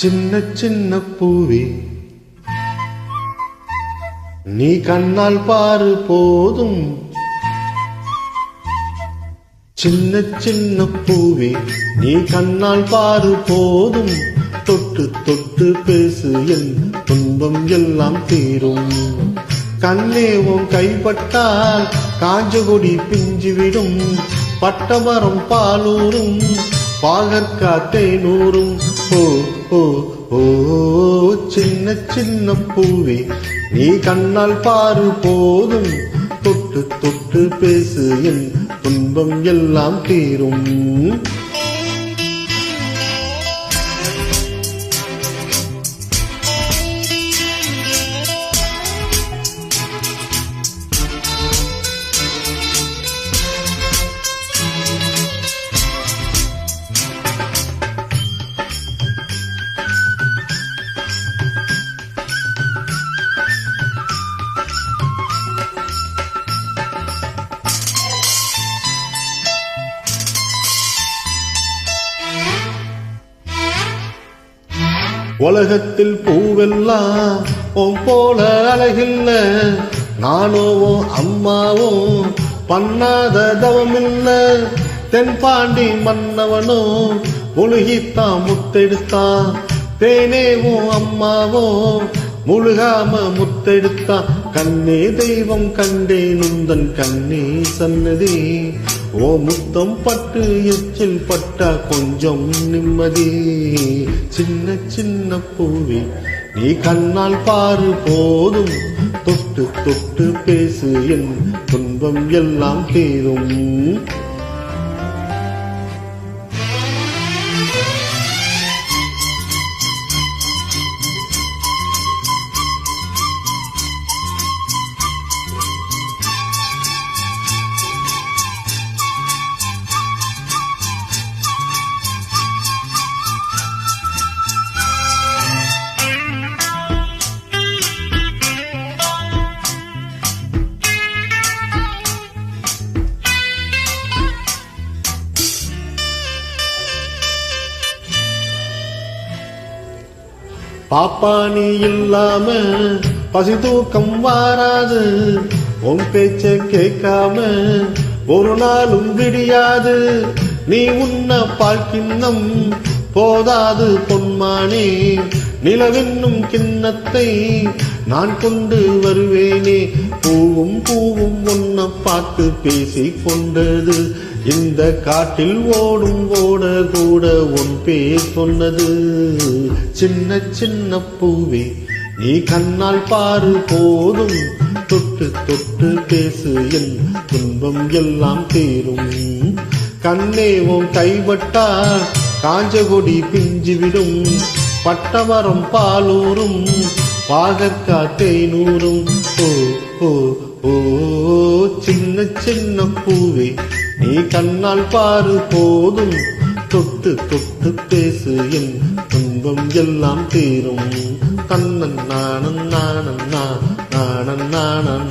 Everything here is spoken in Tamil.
சின்ன சின்ன பூவே. நீ கண்ணால் பாரு போதும். சின்ன சின்ன பூவே நீ கண்ணால் பாரு போதும். தொட்டு தொட்டு பேசு என் துன்பம் எல்லாம் தீரும். கண்ணே உன் கைப்பட்டால் காஞ்சகுடி பிஞ்சுவிடும் பட்டமரம் பாலூரும். பாகற்காத்தே நூறும். ஓ ஓ ஓ சின்ன சின்ன பூவே நீ கண்ணால் பாரு போதும். தொட்டு தொட்டு பேசு என் துன்பம் எல்லாம் தீரும். உலகத்தில் பூவெல்லாம் உன் போல அழகில்ல. நானோ உன் அம்மாவும் பண்ணாத தவமில்ல. தென்பாண்டி மன்னவனோ ஒழுகித்தான் முத்தெடுத்தான் தேனே உன் அம்மாவோ முழுகாம முத்தெடுத்தான் கண்ணே தெய்வம் கண்டே நுந்தன் கண்ணே சன்னதி. ஓ முத்தம் பட்டு எச்சில் பட்டா கொஞ்சம் நிம்மதி. சின்ன சின்ன பூவி நீ கண்ணால் பாரு போதும். தொட்டு தொட்டு பேசு என் துன்பம் எல்லாம் தீரும். பாப்பா நீ இல்லாம பசி தூக்கம் வாராது. உன் பேச்ச கேட்காம ஒரு நாளும் விடியாது. நீ உன்ன பார்க்கின்னம் போதாது பொன்மானே. நிலவென்னும் கிண்ணத்தை நான் கொண்டு வருவேனே. பூவும் பூவும் உன்னை பார்த்து பேசிக் கொண்டது. இந்த காட்டில் ஓடும் ஓட கூட உன் பேர் சொன்னது. சின்ன சின்ன பூவே நீ கண்ணால் பாரு போதும். தொட்டு தொட்டு பேசு என் துன்பம் எல்லாம் தீரும். கண்ணே உன் கைவட்டா காஞ்ச கொடி பிஞ்சுவிடும். பட்டமரம் பாலூரும் பாகற்கா நூறும் ஓ ஓ ஓ சின்ன சின்ன பூவே நீ கண்ணால் பாரு போதும். தொட்டு தொட்டு பேசு என் துன்பம் எல்லாம் தீரும். தன்னன் நானன் நானன் நாணன் நானன்